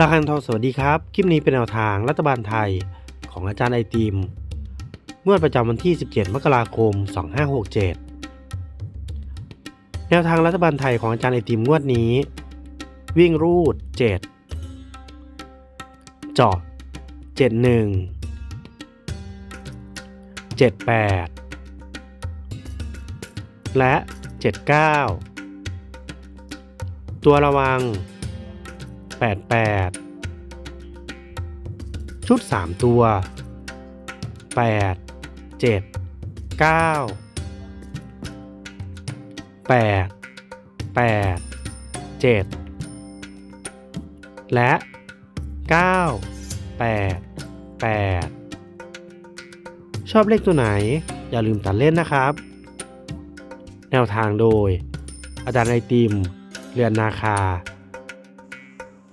ราคันทองสวัสดีครับ คลิปนี้เป็นแนวทางรัฐบาลไทยของอาจารย์ไอติมงวดประจำวันที่ 17 มกราคม 2567 แนวทางรัฐบาลไทยของอาจารย์ไอติมงวดนี้ วิ่งรูด 7 เจาะ 71 78 และ 79 ตัวระวัง 88 ชุด 3 ตัว 8 7 9 8 8 7 และ 9 8 8 ชอบเลขตัวไหน อย่าลืมตัดเล่นนะครับ แนวทางโดย อาจารย์ไอติม เรือนนาคา